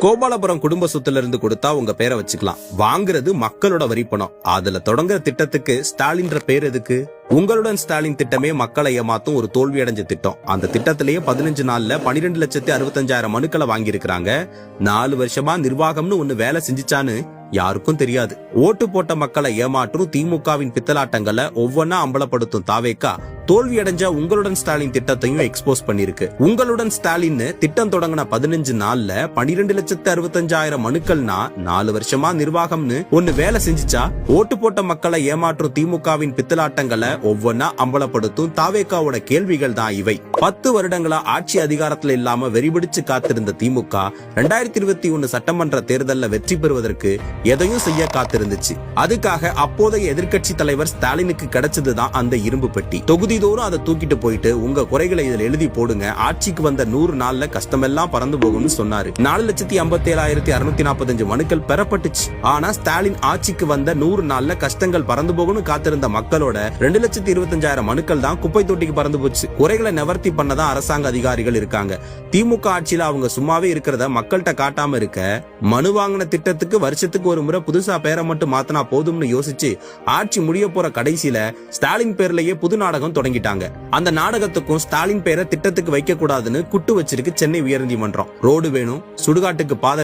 கோபாலபுரம் குடும்ப சொத்துல இருந்து கொடுத்தா உங்க பேரை வச்சுக்கலாம். வாங்குறது மக்களோட வரி பணம். அதுல தொடங்குற திட்டத்துக்கு ஸ்டாலின்ற பேர் எதுக்கு? உங்களுடன் ஸ்டாலின் திட்டமே மக்களை ஏமாத்தும் ஒரு தோல்வி அடைஞ்ச திட்டம். அந்த திட்டத்திலேயே பதினஞ்சு நாள்ல பனிரெண்டு லட்சத்தி அறுபத்தஞ்சாயிரம் மனுக்களை வாங்கியிருக்கிறாங்க. நாலு வருஷமா நிர்வாகம்னு ஒண்ணு வேலை செஞ்சுச்சான்னு யாருக்கும் தெரியாது. ஓட்டு போட்ட மக்களை ஏமாற்றும் திமுகவின் பித்தலாட்டங்களை ஒவ்வொன்னா அம்பலப்படுத்தும் தாவேக்கா தோல்வி அடைஞ்ச உங்களுடன் ஸ்டாலின் திட்டத்தையும் எக்ஸ்போஸ் பண்ணிருக்கு உங்களுடன் ஸ்டாலின் திட்டம் தொடங்கின பதினஞ்சு நாள்ல பனிரெண்டு லட்சத்து அறுபத்தஞ்சாயிரம் மனுக்கள்னா நாலு வருஷமா நிர்வாகம்னு ஒண்ணு வேலை செஞ்சுச்சா? ஓட்டு போட்ட மக்களை ஏமாற்றும் திமுகவின் பித்தலாட்டங்களை ஒவ்வொன்னா அம்பலப்படுத்தும் தாவேக்காவோட கேள்விகள் தான் இவை. பத்து வருடங்களா ஆட்சி அதிகாரத்துல இல்லாம வெறிபிடிச்சு காத்திருந்த திமுக ரெண்டாயிரத்தி இருபத்தி ஒன்னு சட்டமன்ற தேர்தல்ல வெற்றி பெறுவதற்கு எதையும் செய்ய காத்திருந்துச்சு. அதுக்காக அப்போதைய எதிர்க்கட்சி தலைவர் ஸ்டாலினுக்கு கிடைச்சதுதான் அந்த இரும்பு பெட்டி. தொகுதி தொகுதிதோறும் அதை தூக்கிட்டு போயிட்டு உங்க குறைகளை இதில் எழுதி போடுங்க. ஆட்சிக்கு வந்த நூறு நாள்ல கஷ்டமெல்லாம் பறந்து போகும்னு சொன்னாரு. நாலு லட்சத்தி ஐம்பத்தி ஏழாயிரத்தி அறுநூத்தி நாற்பத்தஞ்சு மனுக்கள் பெறப்பட்டுச்சு. ஆனா ஸ்டாலின் ஆட்சிக்கு வந்த நூறு நாள்ல கஷ்டங்கள் பறந்து போகும்னு காத்திருந்த மக்களோட ரெண்டு லட்சத்தி இருபத்தஞ்சாயிரம் மனுக்கள் தான் குப்பை தொட்டிக்கு பறந்து போச்சு. குறைகளை நிவர்த்தி பண்ணதான் அரசாங்க அதிகாரிகள் இருக்காங்க. திமுக ஆட்சியில அவங்க சும்மாவே இருக்கிறத மக்கள்கிட்ட காட்டாம இருக்க மனு வாங்கின திட்டத்துக்கு வருஷத்துக்கு ஒரு முறை புதுசா பேரை மட்டும் மாத்தினா போதும்னு யோசிச்சு ஆட்சி முடிய போற கடைசியில ஸ்டாலின் பேர்லயே புது நாடகம் தொடங்கிட்டாங்க. அந்த நாடகத்துக்கும் ஸ்டாலின் பேரை திட்டத்துக்கு வைக்க கூடாதுன்னு குட்டு வச்சிருக்கு சென்னை உயர்நீதிமன்றம். ரோடு வேணும் சுடுகாட்டுக்கு பாதை